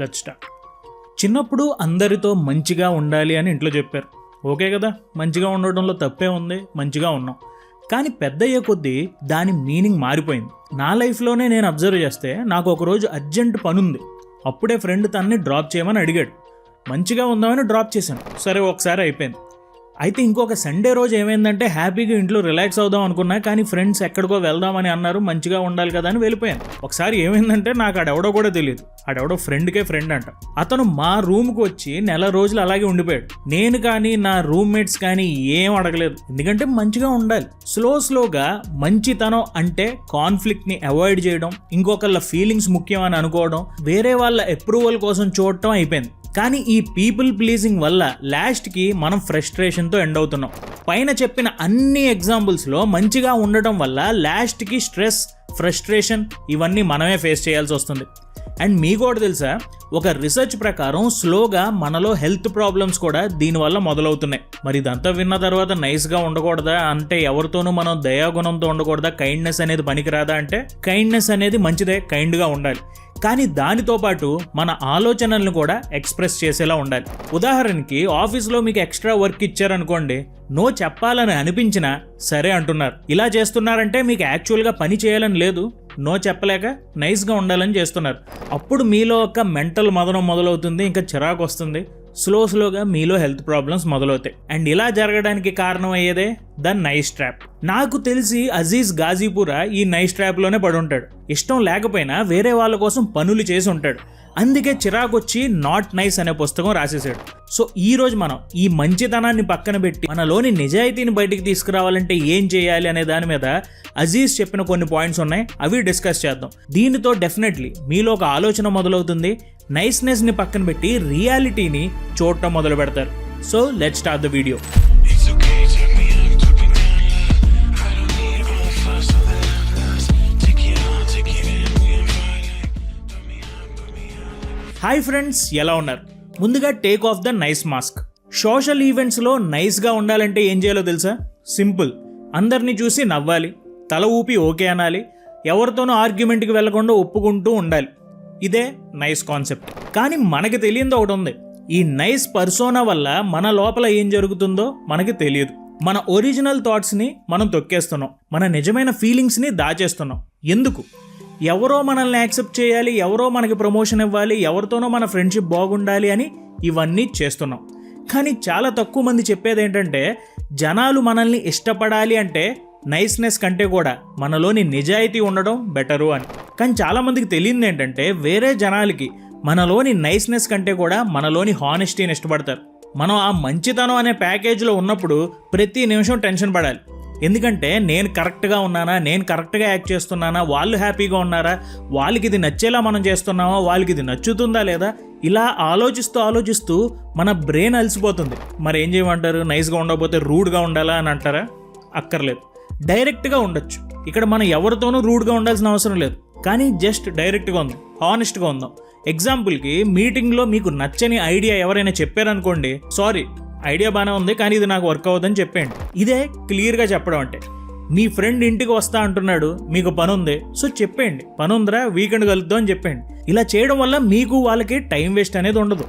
Let start చిన్నప్పుడు అందరితో మంచిగా ఉండాలి అని ఇంట్లో చెప్పారు. ఓకే కదా? మంచిగా ఉండడంలో తప్పే ఉంది మంచిగా ఉన్నాం. కానీ పెద్ద అయ్యే కొద్దీ దాని మీనింగ్ మారిపోయింది. నా లైఫ్లోనే నేను అబ్జర్వ్ చేస్తే నాకు ఒకరోజు అర్జెంట్ పని ఉంది అప్పుడే ఫ్రెండ్ తనని డ్రాప్ చేయమని అడిగాడు. మంచిగా ఉందామని డ్రాప్ చేశాను. సరే ఒకసారి అయిపోయింది. అయితే ఇంకొక సండే రోజు ఏమైందంటే హ్యాపీగా ఇంట్లో రిలాక్స్ అవుదాం అనుకున్నా కానీ ఫ్రెండ్స్ ఎక్కడికో వెళ్దామని అన్నారు మంచిగా ఉండాలి కదా అని వెళ్ళిపోయాను. ఒకసారి ఏమైందంటే నాకు ఆడెవడో కూడా తెలియదు ఆడెవడో ఫ్రెండ్కే ఫ్రెండ్ అంట. అతను మా రూమ్కి వచ్చి నెల రోజులు అలాగే ఉండిపోయాడు. నేను కానీ నా రూమ్మేట్స్ కానీ ఏం అడగలేదు. ఎందుకంటే మంచిగా ఉండాలి. స్లో స్లోగా మంచితనం అంటే కాన్ఫ్లిక్ట్ని అవాయిడ్ చేయడం ఇంకొకళ్ళ ఫీలింగ్స్ ముఖ్యం అని అనుకోవడం వేరే వాళ్ళ అప్రూవల్ కోసం చూడటం అయిపోయింది. కానీ ఈ పీపుల్ ప్లీజింగ్ వల్ల లాస్ట్కి మనం ఫ్రస్ట్రేషన్తో ఎండ్ అవుతున్నాం. పైన చెప్పిన అన్ని ఎగ్జాంపుల్స్లో మంచిగా ఉండటం వల్ల లాస్ట్కి స్ట్రెస్ ఫ్రస్ట్రేషన్ ఇవన్నీ మనమే ఫేస్ చేయాల్సి వస్తుంది. అండ్ మీకు కూడా తెలుసా? ఒక రీసెర్చ్ ప్రకారం స్లోగా మనలో హెల్త్ ప్రాబ్లమ్స్ కూడా దీనివల్ల మొదలవుతున్నాయి. మరి ఇదంతా విన్న తర్వాత నైస్గా ఉండకూడదా? అంటే ఎవరితోనూ మనం దయాగుణంతో ఉండకూడదా? కైండ్నెస్ అనేది పనికిరాదా అంటే? కైండ్నెస్ అనేది మంచిదే కైండ్గా ఉండాలి. కానీ దానితో పాటు మన ఆలోచనలను కూడా ఎక్స్ప్రెస్ చేసేలా ఉండాలి. ఉదాహరణకి ఆఫీస్లో మీకు ఎక్స్ట్రా వర్క్ ఇచ్చారనుకోండి నో చెప్పాలని అనిపించినా సరే అంటున్నారు. ఇలా చేస్తున్నారంటే మీకు యాక్చువల్గా పని చేయాలని లేదు. నో చెప్పలేక నైస్గా ఉండాలని చేస్తున్నారు. అప్పుడు మీలో ఒక మెంటల్ మదనం మొదలవుతుంది ఇంకా చిరాకు వస్తుంది. స్లో స్లోగా మీలో హెల్త్ ప్రాబ్లమ్స్ మొదలవుతాయి. అండ్ ఇలా జరగడానికి కారణం అయ్యేదే? The nice trap. నాకు తెలిసి అజీజ్ గాజీపురా ఈ నైస్ ట్రాప్లోనే పడి ఉంటాడు ఇష్టం లేకపోయినా వేరే వాళ్ళ కోసం పనులు చేసి ఉంటాడు. అందుకే చిరాకు వచ్చి నాట్ నైస్ అనే పుస్తకం రాసేసాడు సో ఈ రోజు మనం ఈ మంచితనాన్ని పక్కన పెట్టి మనలోని నిజాయితీని బయటికి తీసుకురావాలంటే ఏం చేయాలి అనే దాని మీద అజీజ్ చెప్పిన కొన్ని పాయింట్స్ ఉన్నాయి. అవి డిస్కస్ చేద్దాం. దీనితో డెఫినెట్లీ మీలో ఒక ఆలోచన మొదలవుతుంది. నైస్నెస్ని పక్కన పెట్టి రియాలిటీని చూడటం మొదలు పెడతారు. So let start the video. Hi friends ఎలా ఉన్నారు? ముందుగా take off the nice mask social ఈవెంట్స్లో నైస్గా ఉండాలంటే ఏం చేయాలో తెలుసా? సింపుల్. అందరినీ చూసి నవ్వాలి తల ఊపి ఓకే అనాలి ఎవరితోనూ ఆర్గ్యుమెంట్కి వెళ్ళకుండా ఒప్పుకుంటూ ఉండాలి. ఇదే నైస్ కాన్సెప్ట్ కానీ మనకి తెలియంది ఒకటి ఉంది. ఈ నైస్ పర్సోనా వల్ల మన లోపల ఏం జరుగుతుందో మనకి తెలియదు. మన ఒరిజినల్ థాట్స్ని మనం తొక్కేస్తున్నాం. మన నిజమైన ఫీలింగ్స్ని దాచేస్తున్నాం. ఎందుకు? ఎవరో మనల్ని యాక్సెప్ట్ చేయాలి ఎవరో మనకి ప్రమోషన్ ఇవ్వాలి ఎవరితోనో మన ఫ్రెండ్షిప్ బాగుండాలి అని ఇవన్నీ చేస్తున్నాం. కానీ చాలా తక్కువ మంది చెప్పేది ఏంటంటే జనాలు మనల్ని ఇష్టపడాలి అంటే నైస్నెస్ కంటే కూడా మనలోని నిజాయితీ ఉండడం బెటరు అని. కానీ చాలామందికి తెలియదు ఏంటంటే వేరే జనాలకి మనలోని నైస్నెస్ కంటే కూడా మనలోని హానెస్టీని ఇష్టపడతారు. మనం ఆ మంచితనం అనే ప్యాకేజ్లో ఉన్నప్పుడు ప్రతి నిమిషం టెన్షన్ పడాలి. ఎందుకంటే నేను కరెక్ట్గా ఉన్నానా నేను కరెక్ట్గా యాక్ట్ చేస్తున్నానా వాళ్ళు హ్యాపీగా ఉన్నారా వాళ్ళకి ఇది నచ్చేలా మనం చేస్తున్నామా వాళ్ళకి ఇది నచ్చుతుందా లేదా? ఇలా ఆలోచిస్తూ ఆలోచిస్తూ మన బ్రెయిన్ అలసిపోతుంది. మరి ఏం చేయమంటారు? నైస్గా ఉండకపోతే రూడ్గా ఉండాలా అని అంటారా? అక్కర్లేదు. డైరెక్ట్గా ఉండొచ్చు. ఇక్కడ మనం ఎవరితోనూ రూడ్గా ఉండాల్సిన అవసరం లేదు. కానీ జస్ట్ డైరెక్ట్గా ఉందాం. హానెస్ట్గా ఉందాం. ఎగ్జాంపుల్కి మీటింగ్లో మీకు నచ్చని ఐడియా ఎవరైనా చెప్పారనుకోండి సారీ ఐడియా బాగానే ఉంది కానీ ఇది నాకు వర్క్ అవ్వదని చెప్పాడు ఇదే క్లియర్గా చెప్పడం అంటే. మీ ఫ్రెండ్ ఇంటికి వస్తా అంటున్నాడు మీకు పని ఉంది సో చెప్పండి పని ఉందిరా వీకెండ్ కలుద్దాం అని చెప్పండి ఇలా చేయడం వల్ల మీకు వాళ్ళకి టైం వేస్ట్ అనేది ఉండదు.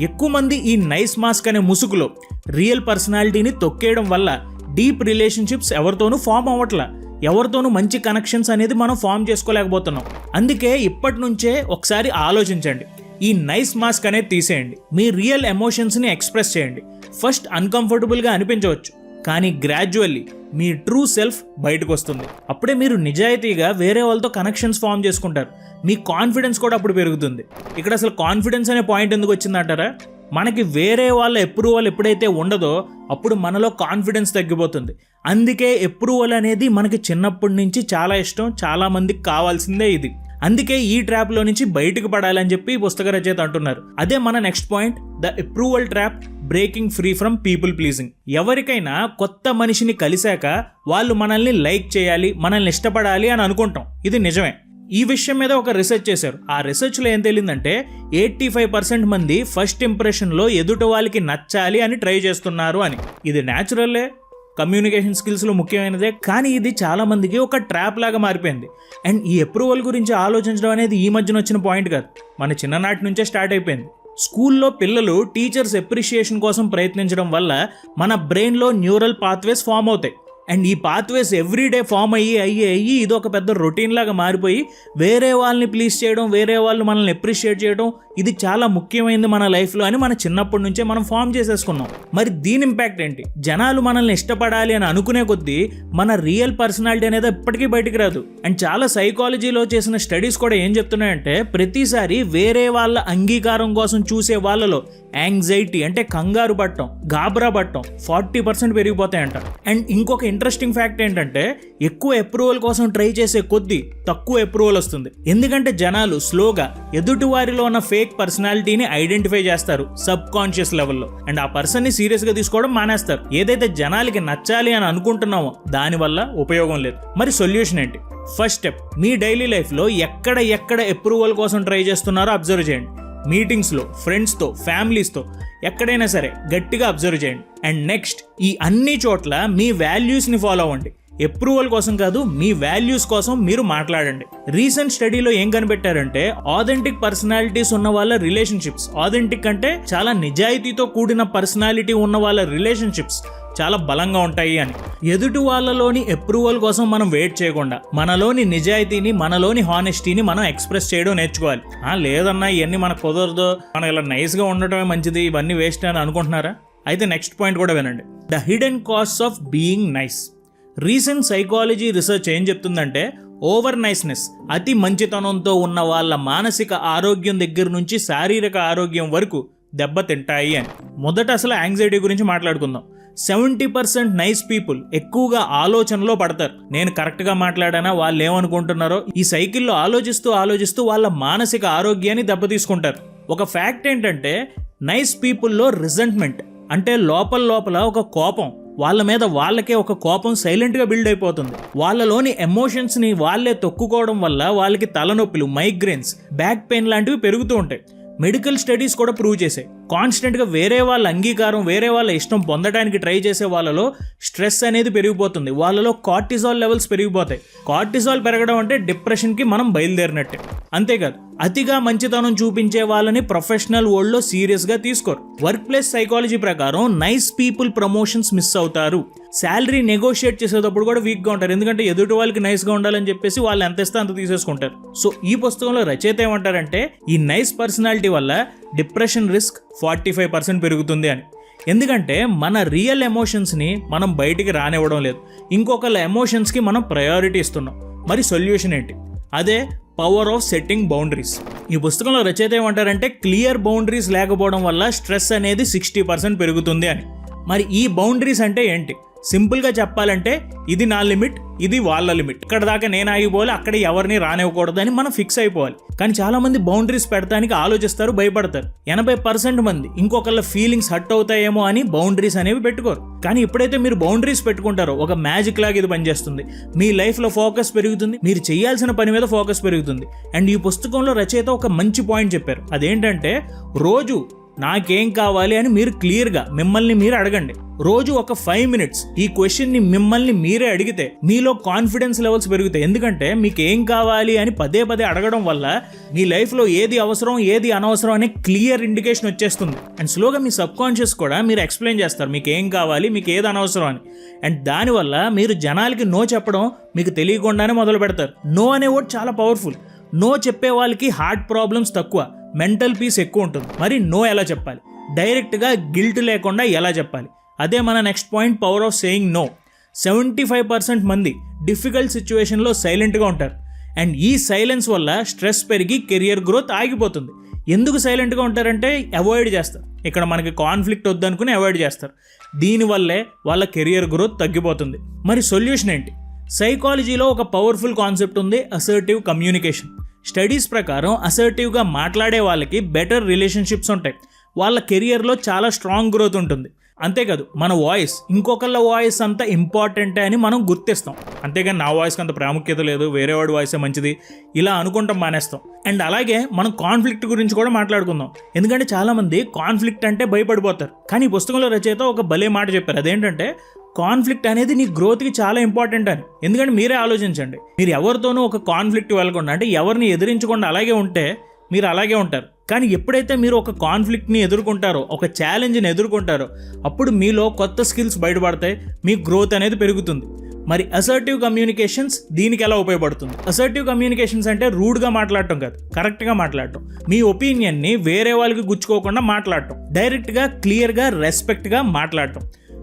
ఎక్కువ మంది ఈ నైస్ మాస్క్ అనే ముసుగులో రియల్ పర్సనాలిటీని తొక్కేయడం వల్ల డీప్ రిలేషన్షిప్స్ ఎవరితోనూ ఫామ్ అవ్వట్లా. ఎవరితోనూ మంచి కనెక్షన్స్ అనేది మనం ఫామ్ చేసుకోలేకపోతున్నాం. అందుకే ఇప్పటి నుంచే ఒకసారి ఆలోచించండి. ఈ నైస్ మాస్క్ అనేది తీసేయండి. మీ రియల్ ఎమోషన్స్ని ఎక్స్ప్రెస్ చేయండి. ఫస్ట్ అన్కంఫర్టబుల్గా అనిపించవచ్చు. కానీ గ్రాడ్యువల్లీ మీ ట్రూ సెల్ఫ్ బయటకు వస్తుంది అప్పుడే మీరు నిజాయితీగా వేరే వాళ్ళతో కనెక్షన్స్ ఫామ్ చేసుకుంటారు. మీ కాన్ఫిడెన్స్ కూడా అప్పుడు పెరుగుతుంది. ఇక్కడ అసలు కాన్ఫిడెన్స్ అనే పాయింట్ ఎందుకు వచ్చిందంటారా? మనకి వేరే వాళ్ళ అప్రూవల్ ఎప్పుడైతే ఉండదో అప్పుడు మనలో కాన్ఫిడెన్స్ తగ్గిపోతుంది. అందుకే అప్రూవల్ అనేది మనకి చిన్నప్పటి నుంచి చాలా ఇష్టం చాలామందికి కావాల్సిందే ఇది. అందుకే ఈ ట్రాప్లో నుంచి బయటకు పడాలని చెప్పి పుస్తక రచయిత అంటున్నారు. అదే మన next point the approval trap breaking free from people pleasing. ఎవరికైనా కొత్త మనిషిని కలిశాక వాళ్ళు మనల్ని లైక్ చేయాలి మనల్ని ఇష్టపడాలి అని అనుకుంటాం. ఇది నిజమే. ఈ విషయం మీద ఒక రీసెర్చ్ చేశారు. ఆ రీసెర్చ్లో ఏం తెలియదంటే ఎయిటీ ఫైవ్ పర్సెంట్ మంది ఫస్ట్ ఇంప్రెషన్లో ఎదుటి వాళ్ళకి నచ్చాలి అని ట్రై చేస్తున్నారు అని. ఇది న్యాచురల్లే? కమ్యూనికేషన్ స్కిల్స్లో ముఖ్యమైనదే. కానీ ఇది చాలామందికి ఒక ట్రాప్ లాగా మారిపోయింది. అండ్ ఈ అప్రూవల్ గురించి ఆలోచించడం అనేది ఈ మధ్యన వచ్చిన పాయింట్ కాదు. మన చిన్ననాటి నుంచే స్టార్ట్ అయిపోయింది. స్కూల్లో పిల్లలు టీచర్స్ ఎప్రిషియేషన్ కోసం ప్రయత్నించడం వల్ల మన బ్రెయిన్లో న్యూరల్ పాత్వేస్ ఫామ్ అవుతాయి. అండ్ ఈ పాత్వేస్ ఎవ్రీడే ఫామ్ అయ్యి అయ్యి అయ్యి ఇది ఒక పెద్ద రొటీన్ లాగా మారిపోయి వేరే వాళ్ళని ప్లీజ్ చేయడం వేరే వాళ్ళు మనల్ని ఎప్రిషియేట్ చేయడం ఇది చాలా ముఖ్యమైనది మన లైఫ్లో అని మన చిన్నప్పటి నుంచే మనం ఫామ్ చేసేసుకున్నాం. మరి దీని ఇంపాక్ట్ ఏంటి? జనాలు మనల్ని ఇష్టపడాలి అని అనుకునే కొద్దీ మన రియల్ పర్సనాలిటీ అనేది ఎప్పటికీ బయటికి రాదు. అండ్ చాలా సైకాలజీలో చేసిన స్టడీస్ కూడా ఏం చెప్తున్నాయంటే ప్రతిసారి వేరే వాళ్ళ అంగీకారం కోసం చూసే వాళ్ళలో యాంగ్జైటీ అంటే కంగారు పట్టడం గాబరా పట్టడం ఫార్టీ పర్సెంట్ పెరిగిపోతాయంట. అండ్ ఇంకొక ఇంట్రెస్టింగ్ ఫ్యాక్ట్ ఏంటంటే ఎక్కువ అప్రూవల్ కోసం ట్రై చేసే కొద్దీ తక్కువ అప్రూవల్ వస్తుంది. ఎందుకంటే జనాలు స్లోగా ఎదుటి వారిలో ఉన్న ఫేక్ పర్సనాలిటీని ఐడెంటిఫై చేస్తారు సబ్ కాన్షియస్ లెవెల్లో అండ్ ఆ పర్సన్ని సీరియస్గా తీసుకోవడం మానేస్తారు. ఏదైతే జనాలకి నచ్చాలి అని అనుకుంటున్నామో దానివల్ల ఉపయోగం లేదు. మరి సొల్యూషన్ ఏంటి? ఫస్ట్ స్టెప్ మీ డైలీ లైఫ్లో ఎక్కడ ఎక్కడ అప్రూవల్ కోసం ట్రై చేస్తున్నారో అబ్జర్వ్ చేయండి. మీటింగ్స్లో ఫ్రెండ్స్తో ఫ్యామిలీస్తో ఎక్కడైనా సరే గట్టిగా అబ్జర్వ్ చేయండి. అండ్ నెక్స్ట్ ఈ అన్ని చోట్ల మీ వాల్యూస్ని ఫాలో అవ్వండి. అప్రూవల్ కోసం కాదు మీ వాల్యూస్ కోసం మీరు మాట్లాడండి. రీసెంట్ స్టడీలో ఏం కనిపెట్టారంటే ఆథెంటిక్ పర్సనాలిటీస్ ఉన్న వాళ్ళ రిలేషన్షిప్స్ ఆథెంటిక్ అంటే చాలా నిజాయితీతో కూడిన పర్సనాలిటీ ఉన్న వాళ్ళ రిలేషన్షిప్స్ చాలా బలంగా ఉంటాయి అని. ఎదుటి వాళ్ళలోని అప్రూవల్ కోసం మనం వెయిట్ చేయకుండా మనలోని నిజాయితీని మనలోని హానెస్టీని మనం ఎక్స్ప్రెస్ చేయడం నేర్చుకోవాలి. ఆ లేదన్నా ఇవన్నీ మనకు కుదరదు మనం ఇలా నైస్గా ఉండటమే మంచిది ఇవన్నీ వేస్ట్ అని అనుకుంటున్నారా? అయితే నెక్స్ట్ పాయింట్ కూడా వినండి. The hidden cost of being nice recent psychology research ఏం చెప్తుందంటే ఓవర్ నైస్నెస్ అతి మంచితనంతో ఉన్న వాళ్ళ మానసిక ఆరోగ్యం దగ్గర నుంచి శారీరక ఆరోగ్యం వరకు దెబ్బతింటాయి అని. మొదట అసలు యాంగ్జైటీ గురించి మాట్లాడుకుందాం. సెవెంటీ పర్సెంట్ నైస్ పీపుల్ ఎక్కువగా ఆలోచనలో పడతారు. నేను కరెక్ట్గా మాట్లాడానా? వాళ్ళు ఏమనుకుంటున్నారో ఈ సైకిల్లో ఆలోచిస్తూ ఆలోచిస్తూ వాళ్ళ మానసిక ఆరోగ్యాన్ని దెబ్బతీసుకుంటారు. ఒక ఫ్యాక్ట్ ఏంటంటే నైస్ పీపుల్లో రిజెంట్మెంట్ అంటే లోపల లోపల ఒక కోపం. వాళ్ళ మీద వాళ్ళకే ఒక కోపం సైలెంట్గా బిల్డ్ అయిపోతుంది. వాళ్ళలోని ఎమోషన్స్ని వాళ్ళే తొక్కుకోవడం వల్ల వాళ్ళకి తలనొప్పులు మైగ్రేన్స్ బ్యాక్ పెయిన్ లాంటివి పెరుగుతూ ఉంటాయి. మెడికల్ స్టడీస్ కూడా ప్రూవ్ చేశాయి. కాన్స్టెంట్గా వేరే వాళ్ళ అంగీకారం వేరే వాళ్ళ ఇష్టం పొందడానికి ట్రై చేసే వాళ్ళలో స్ట్రెస్ అనేది పెరిగిపోతుంది. వాళ్ళలో కార్టిజాల్ లెవెల్స్ పెరిగిపోతాయి. కార్టిజాల్ పెరగడం అంటే డిప్రెషన్కి మనం బయలుదేరినట్టే. అంతేకాదు అతిగా మంచితనం చూపించే వాళ్ళని ప్రొఫెషనల్ వరల్డ్లో సీరియస్గా తీసుకోరు. వర్క్ ప్లేస్ సైకాలజీ ప్రకారం నైస్ పీపుల్ ప్రమోషన్స్ మిస్ అవుతారు. శాలరీ నెగోషియేట్ చేసేటప్పుడు కూడా వీక్గా ఉంటారు. ఎందుకంటే ఎదుటి వాళ్ళకి నైస్గా ఉండాలని చెప్పేసి వాళ్ళు ఎంత ఇస్తే అంత తీసేసుకుంటారు. సో ఈ పుస్తకంలో రచయిత ఏమంటారంటే ఈ నైస్ పర్సనాలిటీ వల్ల depression risk forty five percent పెరుగుతుంది అని. ఎందుకంటే మన రియల్ ఎమోషన్స్ని మనం బయటికి రానివ్వడం లేదు. ఇంకొకళ్ళ ఎమోషన్స్కి మనం ప్రయారిటీ ఇస్తున్నాం. మరి సొల్యూషన్ ఏంటి? అదే పవర్ ఆఫ్ సెట్టింగ్ బౌండరీస్ ఈ పుస్తకంలో రచయిత ఏమంటారంటే క్లియర్ బౌండరీస్ లేకపోవడం వల్ల స్ట్రెస్ అనేది సిక్స్టీ పర్సెంట్ పెరుగుతుంది అని. మరి ఈ బౌండరీస్ అంటే ఏంటి? సింపుల్గా చెప్పాలంటే ఇది నా లిమిట్ ఇది వాళ్ళ లిమిట్. ఇక్కడ దాకా నేను ఆగిపోవాలి అక్కడ ఎవరిని రానివ్వకూడదు అని మనం ఫిక్స్ అయిపోవాలి. కానీ చాలామంది బౌండరీస్ పెడతానికి ఆలోచిస్తారు భయపడతారు. ఎనభై పర్సెంట్ మంది ఇంకొకళ్ళ ఫీలింగ్స్ హట్ అవుతాయేమో అని బౌండరీస్ అనేవి పెట్టుకోరు. కానీ ఎప్పుడైతే మీరు బౌండరీస్ పెట్టుకుంటారో ఒక మ్యాజిక్ లాగా ఇది పనిచేస్తుంది. మీ లైఫ్లో ఫోకస్ పెరుగుతుంది మీరు చేయాల్సిన పని మీద ఫోకస్ పెరుగుతుంది. అండ్ ఈ పుస్తకంలో రచయిత ఒక మంచి పాయింట్ చెప్పారు. అదేంటంటే రోజు నాకేం కావాలి అని మీరు క్లియర్గా మిమ్మల్ని మీరు అడగండి. రోజు ఒక ఫైవ్ మినిట్స్ ఈ క్వశ్చన్ని మిమ్మల్ని మీరే అడిగితే మీలో కాన్ఫిడెన్స్ లెవెల్స్ పెరుగుతాయి. ఎందుకంటే మీకు ఏం కావాలి అని పదే పదే అడగడం వల్ల మీ లైఫ్లో ఏది అవసరం ఏది అనవసరం అనే క్లియర్ ఇండికేషన్ వచ్చేస్తుంది. అండ్ స్లోగా మీ సబ్ కాన్షియస్ కూడా మీరు ఎక్స్ప్లెయిన్ చేస్తారు మీకు ఏం కావాలి మీకు ఏది అనవసరం అని. అండ్ దానివల్ల మీరు జనాలకి నో చెప్పడం మీకు తెలియకుండానే మొదలు పెడతారు నో అనే వర్డ్ చాలా పవర్ఫుల్. నో చెప్పే వాళ్ళకి హార్ట్ ప్రాబ్లమ్స్ తక్కువ. మెంటల్ పీస్ ఎక్కువ ఉంటుంది. మరి నో ఎలా చెప్పాలి? డైరెక్ట్గా గిల్ట్ లేకుండా ఎలా చెప్పాలి? అదే మన next point power of saying no. Seventy five percent మంది డిఫికల్ట్ సిచ్యువేషన్లో సైలెంట్గా ఉంటారు. అండ్ ఈ సైలెన్స్ వల్ల స్ట్రెస్ పెరిగి కెరియర్ గ్రోత్ ఆగిపోతుంది. ఎందుకు సైలెంట్గా ఉంటారంటే అవాయిడ్ చేస్తారు. ఇక్కడ మనకి కాన్ఫ్లిక్ట్ వద్దనుకుని అవాయిడ్ చేస్తారు. దీనివల్లే వాళ్ళ కెరియర్ గ్రోత్ తగ్గిపోతుంది. మరి సొల్యూషన్ ఏంటి? సైకాలజీలో ఒక పవర్ఫుల్ కాన్సెప్ట్ ఉంది అసర్టివ్ కమ్యూనికేషన్. స్టడీస్ ప్రకారం అసర్టివ్గా మాట్లాడే వాళ్ళకి బెటర్ రిలేషన్షిప్స్ ఉంటాయి. వాళ్ళ కెరియర్లో చాలా స్ట్రాంగ్ గ్రోత్ ఉంటుంది. అంతేకాదు మన వాయిస్ ఇంకొకళ్ళ వాయిస్ అంత ఇంపార్టెంటే అని మనం గుర్తిస్తాం. అంతేగాని నా వాయిస్కి అంత ప్రాముఖ్యత లేదు వేరే వాడి వాయిసే మంచిది? ఇలా అనుకుంటాం మానేస్తాం. అండ్ అలాగే మనం కాన్ఫ్లిక్ట్ గురించి కూడా మాట్లాడుకుందాం. ఎందుకంటే చాలామంది కాన్ఫ్లిక్ట్ అంటే భయపడిపోతారు. కానీ ఈ పుస్తకంలో రచయిత ఒక భలే మాట చెప్పారు. అదేంటంటే కాన్ఫ్లిక్ట్ అనేది నీ గ్రోత్కి చాలా ఇంపార్టెంట్ అని. ఎందుకంటే మీరే ఆలోచించండి. మీరు ఎవరితోనూ ఒక కాన్ఫ్లిక్ట్ వెళ్ళకుండా అంటే ఎవరిని ఎదిరించకుండా అలాగే ఉంటే మీరు అలాగే ఉంటారు. కానీ ఎప్పుడైతే మీరు ఒక కాన్ఫ్లిక్ట్ని ఎదుర్కొంటారో ఒక ఛాలెంజ్ని ఎదుర్కొంటారో అప్పుడు మీలో కొత్త స్కిల్స్ బయటపడతాయి మీ గ్రోత్ అనేది పెరుగుతుంది. మరి అసర్టివ్ కమ్యూనికేషన్స్ దీనికి ఎలా ఉపయోగపడుతుంది? అసర్టివ్ కమ్యూనికేషన్స్ అంటే రూడ్గా మాట్లాడటం కాదు కరెక్ట్గా మాట్లాడటం. మీ ఒపీనియన్ని వేరే వాళ్ళకి గుచ్చుకోకుండా మాట్లాడటం. డైరెక్ట్గా క్లియర్గా రెస్పెక్ట్గా మాట్లాడటం.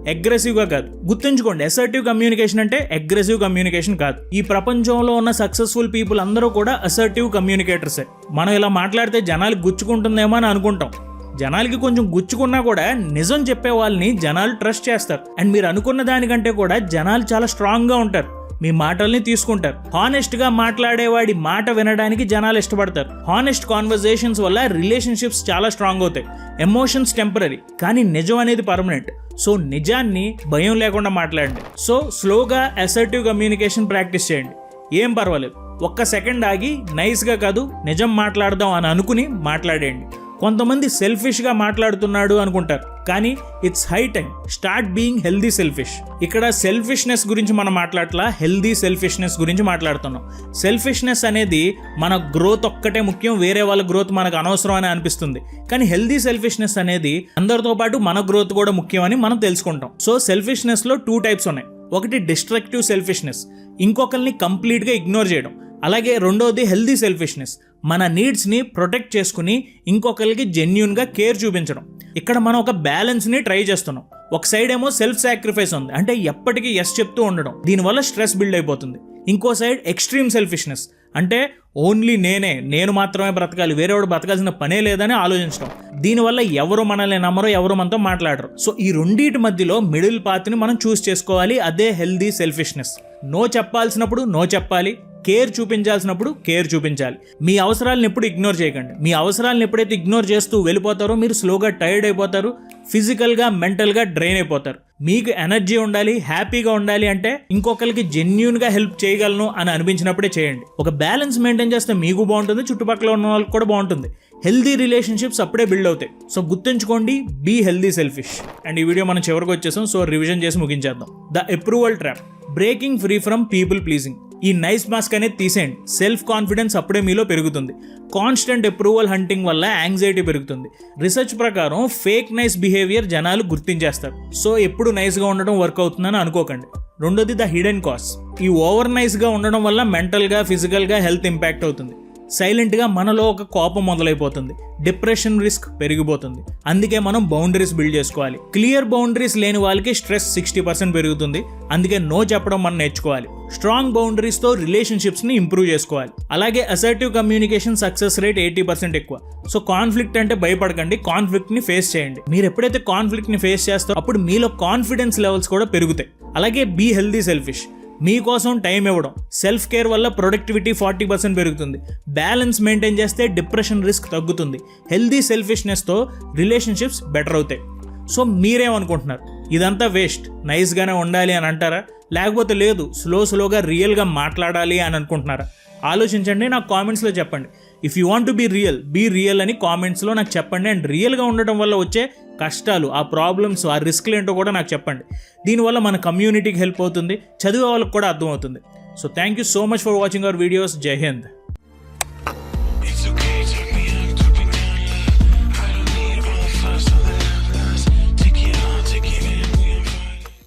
అగ్రెసివ్గా కాదు. గుర్తుంచుకోండి అసర్టివ్ కమ్యూనికేషన్ అంటే అగ్రెసివ్ కమ్యూనికేషన్ కాదు. ఈ ప్రపంచంలో ఉన్న సక్సెస్ఫుల్ పీపుల్ అందరూ కూడా అసర్టివ్ కమ్యూనికేటర్సే మనం ఇలా మాట్లాడితే జనాలు గుచ్చుకుంటుందేమో అని అనుకుంటాం. జనాలకి కొంచెం గుచ్చుకున్నా కూడా నిజం చెప్పే వాళ్ళని జనాలు ట్రస్ట్ చేస్తారు. అండ్ మీరు అనుకున్న దానికంటే కూడా జనాలు చాలా స్ట్రాంగ్గా ఉంటారు. మీ మాటల్ని తీసుకుంటారు. హానెస్ట్గా మాట్లాడేవాడి మాట వినడానికి జనాలు ఇష్టపడతారు. హానెస్ట్ కాన్వర్జేషన్స్ వల్ల రిలేషన్షిప్స్ చాలా స్ట్రాంగ్ అవుతాయి. ఎమోషన్స్ టెంపరీ కానీ నిజం అనేది పర్మనెంట్ సో నిజాన్ని భయం లేకుండా మాట్లాడండి. సో స్లోగా అసర్టివ్ కమ్యూనికేషన్ ప్రాక్టీస్ చేయండి. ఏం పర్వాలేదు. ఒక్క సెకండ్ ఆగి నైస్గా కాదు నిజం మాట్లాడదాం అని అనుకుని మాట్లాడేయండి. కొంతమంది సెల్ఫిష్గా మాట్లాడుతున్నాడు అనుకుంటారు. కానీ it's high time start being healthy selfish ఇక్కడ సెల్ఫిష్నెస్ గురించి మనం మాట్లాడలా హెల్దీ సెల్ఫిష్నెస్ గురించి మాట్లాడుతున్నాం. సెల్ఫిష్నెస్ అనేది మన గ్రోత్ ఒక్కటే ముఖ్యం వేరే వాళ్ళ గ్రోత్ మనకు అనవసరం అని అనిపిస్తుంది. కానీ హెల్దీ సెల్ఫిష్నెస్ అనేది అందరితో పాటు మన గ్రోత్ కూడా ముఖ్యమని మనం తెలుసుకుంటాం. సో సెల్ఫిష్నెస్లో టూ టైప్స్ ఉన్నాయి. ఒకటి డిస్ట్రక్టివ్ సెల్ఫిష్నెస్ ఇంకొకరిని కంప్లీట్గా ఇగ్నోర్ చేయడం. అలాగే రెండోది హెల్దీ సెల్ఫిష్నెస్ మన నీడ్స్ని ప్రొటెక్ట్ చేసుకుని ఇంకొకరికి జెన్యున్గా కేర్ చూపించడం. ఇక్కడ మనం ఒక బ్యాలెన్స్ని ట్రై చేస్తున్నాం. ఒక సైడ్ ఏమో సెల్ఫ్ సాక్రిఫైస్ ఉంది. అంటే ఎప్పటికీ ఎస్ చెప్తూ ఉండడం. దీనివల్ల స్ట్రెస్ బిల్డ్ అయిపోతుంది. ఇంకో సైడ్ ఎక్స్ట్రీమ్ సెల్ఫిష్నెస్. అంటే ఓన్లీ నేనే నేను మాత్రమే బ్రతకాలి వేరేవాడు బ్రతకాల్సిన పనే లేదని ఆలోచించడం. దీనివల్ల ఎవరు మనల్ని నమ్మరో ఎవరు మనతో మాట్లాడరు. సో ఈ రెండింటి మధ్యలో మిడిల్ పాత్ని మనం చూస్ చేసుకోవాలి. అదే హెల్దీ సెల్ఫిష్నెస్. నో చెప్పాల్సినప్పుడు నో చెప్పాలి. కేర్ చూపించాల్సినప్పుడు కేర్ చూపించాలి. మీ అవసరాలను ఎప్పుడు ఇగ్నోర్ చేయకండి. మీ అవసరాలను ఎప్పుడైతే ఇగ్నోర్ చేస్తూ వెళ్ళిపోతారో మీరు స్లోగా టైర్డ్ అయిపోతారు ఫిజికల్గా మెంటల్గా డ్రైన్ అయిపోతారు. మీకు ఎనర్జీ ఉండాలి హ్యాపీగా ఉండాలి అంటే ఇంకొకరికి జెన్యున్గా హెల్ప్ చేయగలను అని అనిపించినప్పుడే చేయండి. ఒక బ్యాలెన్స్ మెయింటైన్ చేస్తే మీకు బాగుంటుంది చుట్టుపక్కల ఉన్న వాళ్ళకి కూడా బాగుంటుంది. హెల్దీ రిలేషన్షిప్స్ అప్పుడే బిల్డ్ అవుతాయి. సో గుర్తుంచుకోండి బీ హెల్దీ సెల్ఫిష్ అండ్ ఈ వీడియో మనం చివరికి వచ్చేసాం సో రివిజన్ చేసి ముగించేద్దాం. The approval trap breaking free from people pleasing ఈ నైస్ మాస్క్ అనేది తీసేయండి. సెల్ఫ్ కాన్ఫిడెన్స్ అప్పుడే మీలో పెరుగుతుంది. కాన్స్టెంట్ అప్రూవల్ హంటింగ్ వల్ల యాంగ్జైటీ పెరుగుతుంది. రీసెర్చ్ ప్రకారం ఫేక్ నైస్ బిహేవియర్ జనాలు గుర్తించేస్తారు. సో ఎప్పుడు నైస్గా ఉండడం వర్క్ అవుతుందని అనుకోకండి. రెండోది ద హిడెన్ కాస్ ఈ ఓవర్ నైస్గా ఉండడం వల్ల మెంటల్గా ఫిజికల్గా హెల్త్ ఇంపాక్ట్ అవుతుంది. సైలెంట్గా మనలో ఒక కోపం మొదలైపోతుంది. డిప్రెషన్ రిస్క్ పెరిగిపోతుంది. అందుకే మనం బౌండరీస్ బిల్డ్ చేసుకోవాలి. క్లియర్ బౌండరీస్ లేని వాళ్ళకి స్ట్రెస్ సిక్స్టీ పర్సెంట్ పెరుగుతుంది. అందుకే నో చెప్పడం మనం నేర్చుకోవాలి. స్ట్రాంగ్ బౌండరీస్తో రిలేషన్షిప్స్ని ఇంప్రూవ్ చేసుకోవాలి. అలాగే assertive communication success rate eighty percent ఎక్కువ. సో కాన్ఫ్లిక్ట్ అంటే భయపడకండి. కాన్ఫ్లిక్ట్ని ఫేస్ చేయండి. మీరు ఎప్పుడైతే కాన్ఫ్లిక్ట్ని ఫేస్ చేస్తారో అప్పుడు మీలో కాన్ఫిడెన్స్ లెవెల్స్ కూడా పెరుగుతాయి. అలాగే బీ హెల్దీ సెల్ఫిష్. మీకోసం టైం ఇవ్వడం. సెల్ఫ్ కేర్ వల్ల ప్రొడక్టివిటీ ఫార్టీ పర్సెంట్ పెరుగుతుంది. బ్యాలెన్స్ మెయింటైన్ చేస్తే డిప్రెషన్ రిస్క్ తగ్గుతుంది. హెల్దీ సెల్ఫిష్నెస్తో రిలేషన్షిప్స్ బెటర్ అవుతాయి. సో మీరేమనుకుంటున్నారు? ఇదంతా వేస్ట్. నైస్గానే ఉండాలి అని అంటారా? లేకపోతే లేదు స్లో స్లోగా రియల్గా మాట్లాడాలి అని అనుకుంటున్నారా? ఆలోచించండి నాకు కామెంట్స్లో చెప్పండి. If you want to be real be real అని కామెంట్స్లో నాకు చెప్పండి. అండ్ రియల్గా ఉండటం వల్ల వచ్చే కష్టాలు ఆ ప్రాబ్లమ్స్ ఆ రిస్క్లు ఏంటో కూడా నాకు చెప్పండి. దీనివల్ల మన కమ్యూనిటీకి హెల్ప్ అవుతుంది చదివే వాళ్ళకి కూడా అర్థమవుతుంది. So thank you so much for watching our videos జై హింద్